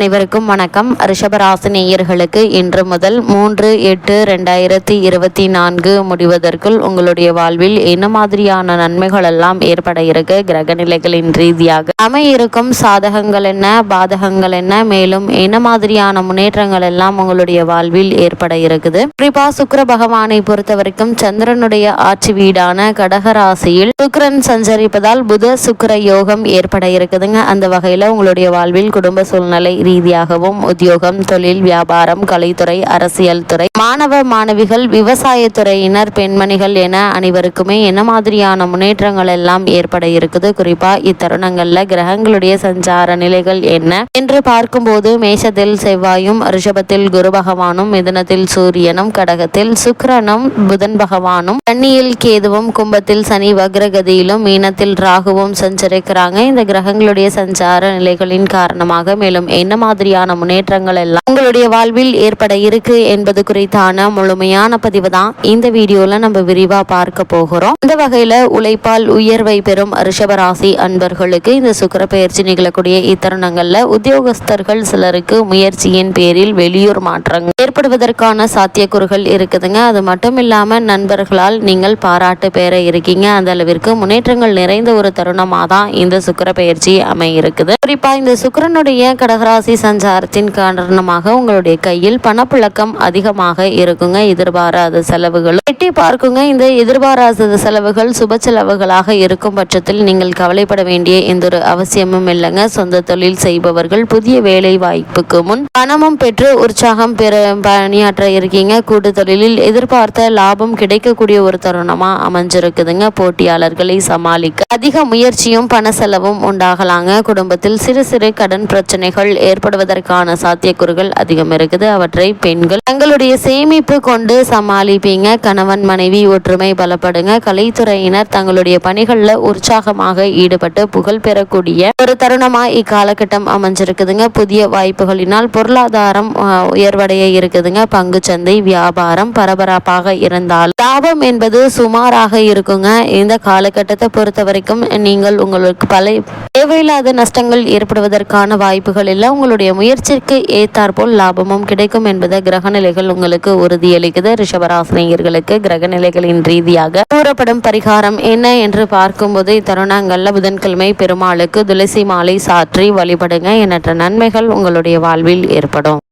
அனைவருக்கும் வணக்கம். ரிஷபராசினியர்களுக்கு இன்று முதல் மூன்று எட்டு ரெண்டாயிரத்தி இருபத்தி நான்கு முடிவதற்குள் உங்களுடைய வாழ்வில் என்ன மாதிரியான நன்மைகள் எல்லாம் ஏற்பட இருக்கு? கிரக நிலைகளின் ரீதியாக அமையிருக்கும் சாதகங்கள் என்ன? பாதகங்கள் என்ன? மேலும் என்ன மாதிரியான முன்னேற்றங்கள் எல்லாம் உங்களுடைய வாழ்வில் ஏற்பட இருக்குது? குறிப்பா சுக்கர பகவானை பொறுத்த வரைக்கும் சந்திரனுடைய ஆட்சி வீடான கடகராசியில் சுக்கரன் சஞ்சரிப்பதால் புத சுக்கர யோகம் ஏற்பட இருக்குதுங்க. அந்த வகையில உங்களுடைய வாழ்வில் குடும்ப சூழ்நிலை ரீதியாகவும் உத்தியோகம் தொழில் வியாபாரம் கலைத்துறை அரசியல் துறை மாணவ மாணவிகள் விவசாயத்துறையினர் பெண்மணிகள் என அனைவருக்குமே என்ன மாதிரியான முன்னேற்றங்கள் எல்லாம் ஏற்பட இருக்குது? குறிப்பா இத்தருணங்கள்ல கிரகங்களுடைய சஞ்சார நிலைகள் என்ன? என்று பார்க்கும்போது மேஷத்தில் செவ்வாயும் ரிஷபத்தில் குரு பகவானும் மிதனத்தில் சூரியனும் கடகத்தில் சுக்கிரனும் புதன் பகவானும் கன்னியில் கேதுவும் கும்பத்தில் சனி வக்ரகதியிலும் மீனத்தில் ராகுவும் சஞ்சரிக்கிறாங்க. இந்த கிரகங்களுடைய சஞ்சார நிலைகளின் காரணமாக மேலும் என்ன மாதிரியான முன்னேற்றங்கள் எல்லாம் உங்களுடைய வாழ்வில் ஏற்பட இருக்கு என்பது குறித்தான முழுமையான பதிவு தான் இந்த வீடியோல நம்ம விரிவா பார்க்க போகிறோம். இந்த வகையில உழைப்பால் உயர்வை பெறும் ரிஷபராசி அன்பர்களுக்கு இந்த சுக்கிர பயிற்சி நிகழக்கூடிய இத்தருணங்கள்ல உத்தியோகஸ்தர்கள் சிலருக்கு முயற்சியின் பேரில் வெளியூர் மாற்றங்கள் ஏற்படுவதற்கான சாத்தியக்கூறுகள் இருக்குதுங்க. அது மட்டும் இல்லாம நண்பர்களால் நீங்கள் பாராட்டு பெற இருக்கீங்க. அந்த அளவிற்கு முன்னேற்றங்கள் நிறைந்த ஒரு தருணமா தான் இந்த சுக்கிர பயிற்சி அமையிருக்குது குறிப்பா இந்த சுக்கிரனுடைய கடகராசி சஞ்சாரத்தின் காரணமாக உங்களுடைய கையில் பணப்புழக்கம் அதிகமாக இருக்குங்க. எதிர்பாராத செலவுகள் எட்டி பார்க்குங்க இந்த எதிர்பாராத செலவுகள் சுப செலவுகளாக இருக்கும் பட்சத்தில் நீங்கள் கவலைப்பட வேண்டிய எந்த ஒரு அவசியமும் இல்லைங்க. சொந்த தொழில் செய்பவர்கள் புதிய வேலை வாய்ப்புக்கு முன் பணமும் பெற்று உற்சாகம் பெற பணியாற்ற இருக்கீங்க. கூட்டு தொழிலில் எதிர்பார்த்த லாபம் கிடைக்கக்கூடிய ஒரு தருணமா அமைஞ்சிருக்குதுங்க. போட்டியாளர்களை சமாளிக்க அதிக முயற்சியும் பண செலவும் உண்டாகலாங்க. குடும்பத்தில் சிறு சிறு கடன் பிரச்சனைகள் ஏற்படுவதற்கான சாத்தியக்கூறுகள் அதிகம் இருக்குது. அவற்றை பெண்கள் தங்களுடைய சேமிப்பு கொண்டு சமாளிப்பீங்க. கணவன் மனைவி ஒற்றுமை பலப்படுங்க. கலைத்துறையினர் தங்களுடைய பணிகளில் உற்சாகமாக ஈடுபட்டு புகழ் பெறக்கூடிய ஒரு தருணமா இக்காலகட்டம் அமைஞ்சிருக்குதுங்க. புதிய வாய்ப்புகளினால் பொருளாதாரம் உயர்வடைய இருக்குதுங்க. பங்கு சந்தை வியாபாரம் பரபரப்பாக இருந்தால் லாபம் என்பது சுமாராக இருக்குங்க. இந்த காலகட்டத்தை பொறுத்த வரைக்கும் நீங்கள் உங்களுக்கு பல தேவையில்லாத நஷ்டங்கள் ஏற்படுவதற்கான வாய்ப்புகள் இல்லை. உங்களுடைய முயற்சிக்கு ஏத்தாற்போல் லாபமும் கிடைக்கும் என்பதை கிரகநிலைகள் உங்களுக்கு உறுதியளிக்குது. ரிஷபராசினியர்களுக்கு கிரகநிலைகளின் ரீதியாக கூறப்படும் பரிகாரம் என்ன என்று பார்க்கும்போது இத்தருணங்கள்ல புதன்கிழமை பெருமாளுக்கு துளசி மாலை சாற்றி வழிபடுங்க எண்ணற்ற நன்மைகள் உங்களுடைய வாழ்வில் ஏற்படும்.